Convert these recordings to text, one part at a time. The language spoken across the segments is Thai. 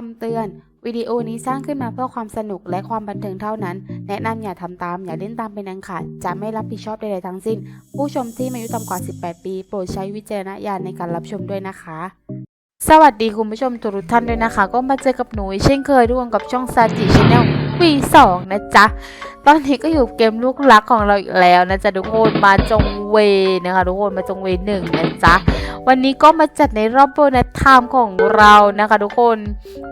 คำเตือน วิดีโอนี้สร้างขึ้นมาเพื่อความสนุกและความบันเทิงเท่านั้น แนะนำอย่าทำตาม อย่าเล่นตามเป็นอันขาดจะไม่รับผิดชอบใดๆทั้งสิ้น ผู้ชมที่มีอายุต่ำกว่า 18 ปี โปรดใช้วิจารณญาณในการรับชมด้วยนะคะ สวัสดีคุณผู้ชมทุกท่านด้วยนะคะ ก็มาเจอกับหนูอีกเช่นเคยทุกคนกับช่องซาจิชแนล ปีสองนะจ๊ะ ตอนนี้ก็อยู่เกมลูกรักของเราอีกแล้วนะจ๊ะทุกคนมาจงเวนะคะทุกคนมาจงเวหนึ่งนะจ๊ะ วันนี้ก็มาจัดในรอบโบนัสไทม์ของเรานะคะทุกคน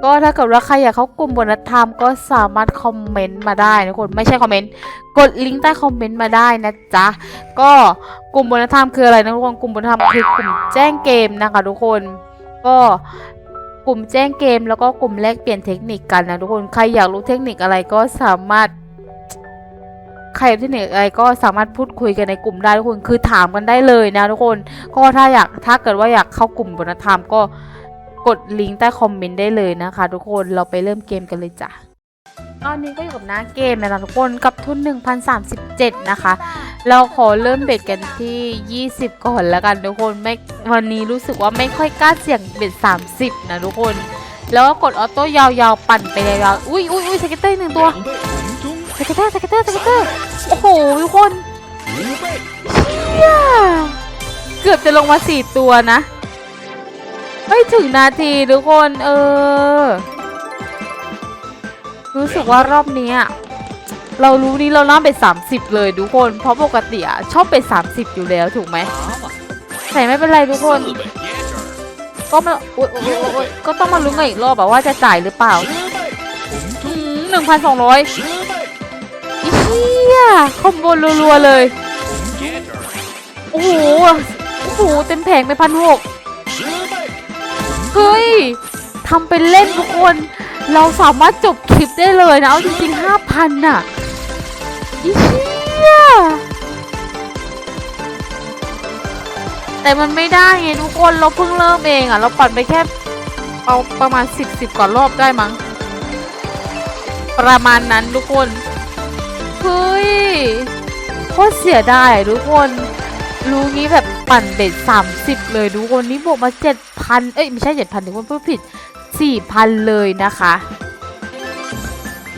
ก็ถ้าเกิดว่าใครอยากเข้ากลุ่มโบนัสไทม์ก็สามารถคอมเมนต์มาได้นะทุกคนไม่ใช่คอมเมนต์กดลิงก์ใต้คอมเมนต์มาได้นะจ๊ะ ก็กลุ่มโบนัสไทม์คืออะไรนะทุกคนกลุ่มโบนัสไทม์คือกลุ่มแจ้งเกมนะคะทุกคนก็ กลุ่มแจ้งเกมแล้วก็กลุ่มแลกเปลี่ยนเทคนิคกันนะทุกคนใครอยากรู้เทคนิคอะไรก็สามารถ ใครที่ไหนอะไรก็สามารถพูดคุยกันในกลุ่มได้ทุกคนคือถามกันได้เลยนะทุกคน ก็ถ้าอยากถ้าเกิดว่าอยากเข้ากลุ่มบนธรรมก็กดลิงก์ใต้คอมเมนต์ได้เลยนะคะ ทุกคนเราไปเริ่มเกมกันเลยจ้ะ ตอนนี้ก็อยู่กับน้าเกมนะทุกคนกับทุน 1,037 นะคะ เราขอเริ่มเบ็ดกันที่ 20 ก่อนแล้วกันทุกคนไม่วันนี้รู้สึกว่าไม่ค่อยกล้าเสี่ยงเบ็ด 30 นะทุกคน แล้วก็กดออโต้ยาวๆ ปั่นไปยาวๆอุ้ยอุ้ยอุ้ยสเก็ตเตอร์หนึ่งตัวสเก็ตเตอร์สเก็ตเตอร์สเก็ตเตอร์โอ้โหทุกคนเชี่ยเกือบจะลงมา 4 ตัวนะไม่ถึงนาทีทุกคนเออ รู้สึกว่ารอบนี้เรารู้นี้เราน่าไป 30 เลยทุกคน เพราะปกติชอบไป 30 อยู่แล้วถูกไหมแต่ไม่เป็นไรทุกคน ก็มาก็ต้องมาลุ้นกันอีกรอบแบบว่าจะจ่ายหรือเปล่าหนึ่งพันสองร้อยเชียคอมโบรัวๆเลย โอ้โห โอ้โห เต็มแผงไปพันหกเฮ้ยทำเป็นเล่นทุกคน เราสามารถจบคลิปได้เลยนะ เอาจริงๆห้าพันน่ะอีเชี่ยแต่มันไม่ได้ไงทุกคนเราเพิ่งเริ่มเองอะ เราปั่นไปแค่เอาประมาณสิบสิบกว่ารอบได้มั้ง ประมาณนั้นทุกคน เฮ้ยโคตรเสียดายทุกคน รู้งี้แบบปั่นเบ็ดสามสิบเลยทุกคน นี่บวกมาเจ็ดพันเอ้ย ไม่ใช่เจ็ดพันทุกคนพูดผิด สี่พันเลยนะคะ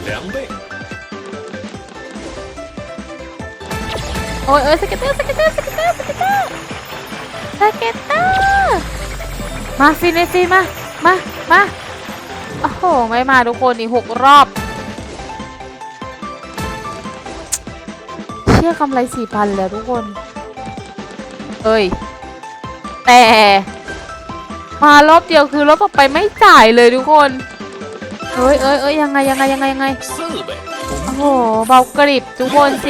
两倍โอ้ยเอ้ยสเก็ตเตอร์สเก็ตเตอร์สเก็ตเตอร์สเก็ตเตอร์สเก็ตเตอร์มาฟินเลยฟินมา มา มา โอ้โห ไม่มาทุกคนอีกหกรอบ เชื่อกำไรสี่พันแล้วทุกคน เอ้ย แต่ มารอบเดียวคือรอบต่อไปไม่จ่ายเลยทุกคนเอ้ยเอ้ยเอ้ยยังไงยังไงยังไงยังไงโอ้โหเบากริบทุกคน40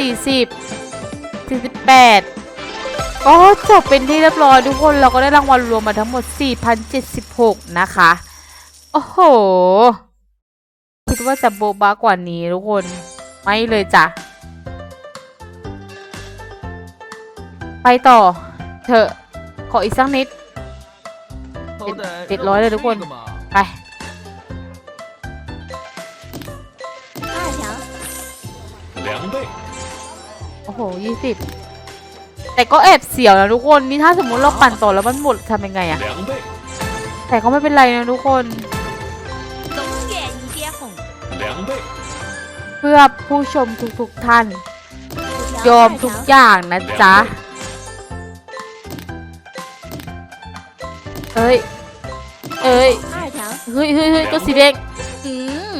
48ก็จบเป็นที่เรียบร้อยทุกคนเราก็ได้รางวัลรวมมาทั้งหมด 4,076 นะคะ โอ้โห คิดว่าจะโบบากว่านี้ทุกคน ไม่เลยจ้ะ ไปต่อ เถอะ ขออีกสักนิด 好歹歹ร้อยเลยทุกคน ไป 二条，两倍 โอ้โหยี่สิบแต่ก็แอบเสียวนะทุกคน นี่ถ้าสมมุติเราปั่นต่อแล้วมันหมดทำยังไงอะ 两倍 แต่ก็ไม่เป็นไรนะทุกคน 总点一点红，两倍 เพื่อผู้ชมทุกๆท่าน 五 ย 条 อม 二 ทุก 条， อย่างนะ 两 จ๊ะ 倍 เอ้ย เอ้ยเฮ้ยเฮ้ยเฮ้ยตัวสีแดงอืม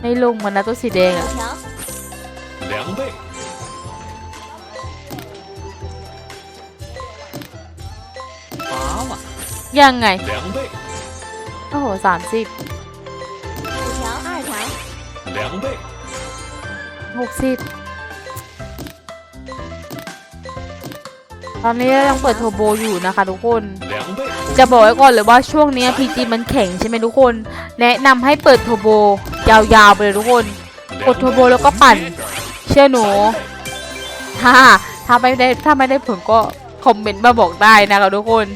ไม่ลงมันนะตัวสีแดงอะยังไงโอ้โหสามสิบหกสิบตอนนี้ยังเปิดเทอร์โบอยู่นะคะทุกคน จะบอกไว้ก่อนเลยว่าช่วงนี้พีจีมันแข็งใช่ไหมทุกคน แนะนำให้เปิดโทโบ ยาวๆไปเลยทุกคน กดโทโบแล้วก็ปั่น เชื่อหนูถ้าถ้าไม่ได้ถ้าไม่ได้ผลก็คอมเมนต์มาบอกได้นะครับทุกคน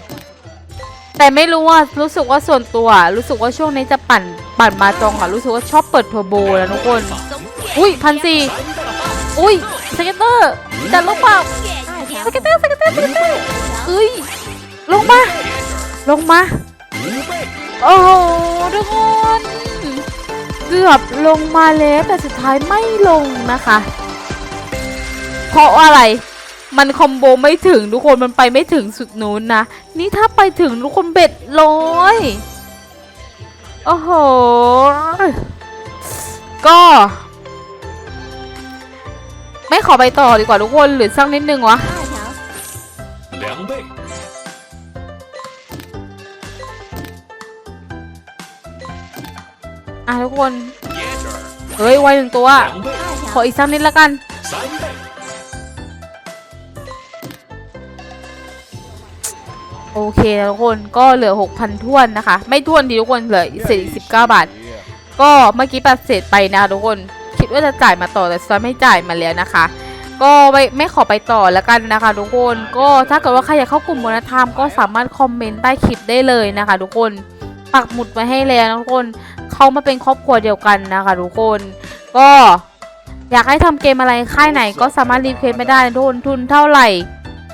แต่ไม่รู้ว่ารู้สึกว่าส่วนตัว รู้สึกว่าช่วงนี้จะปั่นปั่นมาจองค่ะรู้สึกว่าชอบเปิดโทโบแล้วทุกคน อุ้ยพันสี่อุ้ยสเก็ตเตอร์แต่ลงเปล่าสเก็ตเตอร์สเก็ตเตอร์สเก็ตเตอร์เอ้ยลงมา ลงมา โอ้โห ทุกคน เกือบลงมาแล้วแต่สุดท้ายไม่ลงนะคะ เพราะอะไร มันคอมโบไม่ถึงทุกคนมันไปไม่ถึงสุดนู้นนะ นี่ถ้าไปถึงทุกคนเบ็ดร้อยโอ้โห ก็ ไม่ขอไปต่อดีกว่าทุกคนหรือสักนิดนึงวะ อะทุกคน เฮ้ยไวหนึ่งตัว ขออีกสักนิดละกัน โอเคทุกคนก็เหลือ 6,000ท่วนนะคะ ไม่ท่วนทีทุกคนเหลือเศษสิบเก้าบาท ก็เมื่อกี้ปัดเศษไปนะทุกคน คิดว่าจะจ่ายมาต่อแต่ซอยไม่จ่ายมาแล้วนะคะก็ไม่ไม่ขอไปต่อแล้วกันนะคะ ทุกคนก็ถ้าเกิดว่าใครอยากเข้ากลุ่มมนธรรมก็สามารถคอมเมนต์ใต้คลิปได้เลยนะคะ ทุกคนปักหมุดไว้ให้แล้วทุกคน เข้ามาเป็นครอบครัวเดียวกันนะคะทุกคน ก็อยากให้ทำเกมอะไรค่ายไหนก็สามารถรีเควสต์ไม่ได้ทุนทุนเท่าไหร่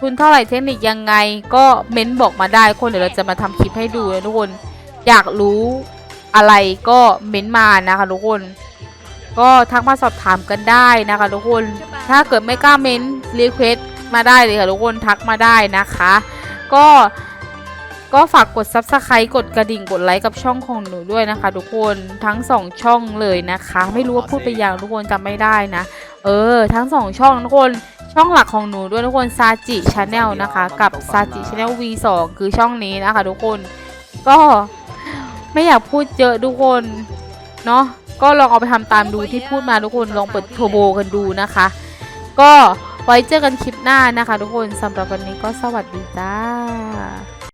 ทุนเท่าไหร่เทคนิคยังไง ก็เม้นบอกมาได้คนเดี๋ยวเราจะมาทำคลิปให้ดูนะทุกคน อยากรู้อะไรก็เม้นมานะคะทุกคน ก็ทักมาสอบถามกันได้นะคะทุกคน ถ้าเกิดไม่กล้าเม้นรีเควสมาได้เลยค่ะทุกคนทักมาได้นะคะ ก็ ก็ฝากกด subscribe กดกระดิ่งกดไลค์กับช่องของหนูด้วยนะคะ ทุกคนทั้งสองช่องเลยนะคะ ไม่รู้ว่าพูดไปอย่างทุกคนจำไม่ได้นะ เออ ทั้งสองช่องทุกคนช่องหลักของหนูด้วยทุกคนซาจิชาแนลนะคะ กับซาจิชาแนล V2 คือช่องนี้นะคะ ทุกคนก็ไม่อยากพูดเยอะทุกคนเนาะก็ลองเอาไปทำตามดูที่พูดมาทุกคนลองเปิดโทโบกันดูนะคะ ก็ไว้เจอกันคลิปหน้านะคะ ทุกคนสำหรับวันนี้ก็สวัสดีจ้า